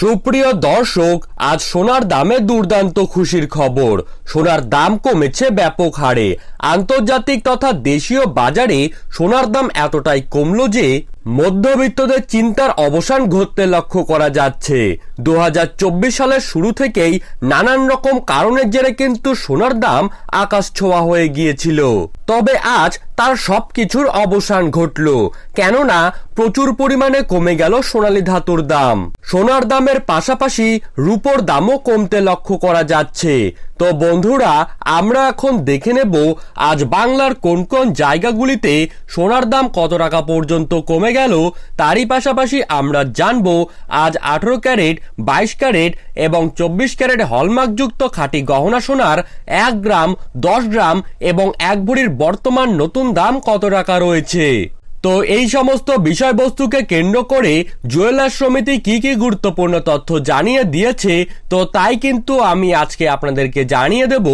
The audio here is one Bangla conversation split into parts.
সুপ্রিয় দর্শক, আজ সোনার দামে দুর্দান্ত খুশির খবর। সোনার দাম কমেছে ব্যাপক হারে। আন্তর্জাতিক তথা দেশীয় বাজারে সোনার দাম এতটাই কমলো যে মধ্যবিত্তদের চিন্তার অবসান ঘটতে লক্ষ্য করা যাচ্ছে। দু হাজার চব্বিশ সালের শুরু থেকেই নানান রকম কারণের জেরে কিন্তু সোনার দাম আকাশ ছোঁয়া হয়ে গিয়েছিল। তবে আজ তার সবকিছুর অবসান ঘটল। কেননা প্রচুর পরিমাণে কমে গেল সোনালী ধাতুর দাম। সোনার দামের পাশাপাশি রূপোর দামও কমতে লক্ষ্য করা যাচ্ছে। তো বন্ধুরা, আমরা এখন দেখে নেব আজ বাংলার কোন কোন জায়গাগুলিতে সোনার দাম কত টাকা পর্যন্ত কমে গেল, তারই পাশাপাশি আমরা জানব আজ আঠারো ক্যারেট, বাইশ ক্যারেট এবং চব্বিশ ক্যারেট হলমার্কযুক্ত খাঁটি গহনা সোনার এক গ্রাম, দশ গ্রাম এবং এক ভরির বর্তমান নতুন দাম কত টাকা রয়েছে। তো এই সমস্ত বিষয়বস্তুকে কেন্দ্র করে জুয়েলার সমিতি কি কি গুরুত্বপূর্ণ তথ্য জানিয়ে দিয়েছে, তো তাই কিন্তু আমি আজকে আপনাদেরকে জানিয়ে দেব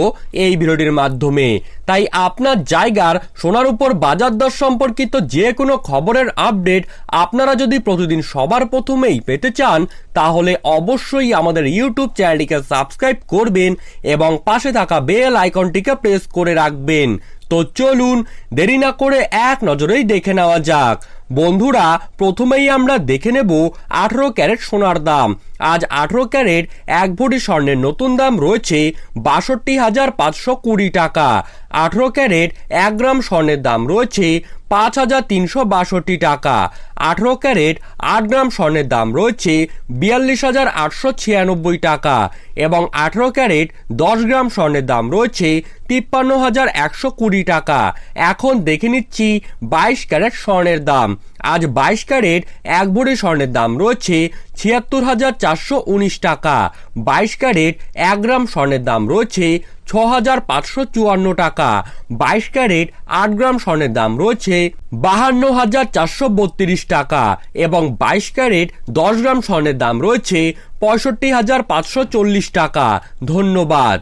এই ভিডিওটির মাধ্যমে। তাই আপনার জায়গার সোনার উপর বাজার দর সম্পর্কিত যে কোনো খবরের আপডেট আপনারা যদি প্রতিদিন সবার প্রথমেই পেতে চান, তাহলে অবশ্যই আমাদের ইউটিউব চ্যানেলটিকে সাবস্ক্রাইব করবেন এবং পাশে থাকা বেল আইকনটিকে প্রেস করে রাখবেন। তো চলুন দেরি না করে এক নজরেই দেখে নেওয়া যাক। বন্ধুরা, প্রথমেই আমরা দেখে নেব আঠেরো ক্যারেট সোনার দাম। আজ আঠেরো ক্যারেট এক ভরি স্বর্ণের নতুন দাম রয়েছে বাষট্টি হাজার পাঁচশো কুড়ি টাকা। আঠেরো ক্যারেট এক গ্রাম স্বর্ণের দাম রয়েছে পাঁচ হাজার তিনশো বাষট্টি টাকা। আঠেরো ক্যারেট, আট গ্রাম স্বর্ণের দাম রয়েছে বিয়াল্লিশ হাজার আটশো ছিয়ানব্বই টাকা এবং আঠেরো ক্যারেট, দশ গ্রাম স্বর্ণের দাম রয়েছে তিপ্পান্ন হাজার একশো কুড়ি টাকা। এখন দেখে নিচ্ছি বাইশ ক্যারেট স্বর্ণের দাম। আজ বাইশ ক্যারেট, এক ভরি স্বর্ণের দাম রয়েছে ছিয়াত্তর হাজার চারশো উনিশ টাকা। বাইশ ক্যারেট, এক গ্রাম স্বর্ণের দাম রয়েছে ছ হাজার পাঁচশো চুয়ান্ন টাকা। বাইশ ক্যারেট, আট গ্রাম স্বর্ণের দাম রয়েছে বাহান্ন হাজার চারশো বত্রিশ টাকা এবং বাইশ ক্যারেট, দশ গ্রাম স্বর্ণের দাম রয়েছে পঁয়ষট্টি হাজার পাঁচশো চল্লিশ টাকা। ধন্যবাদ।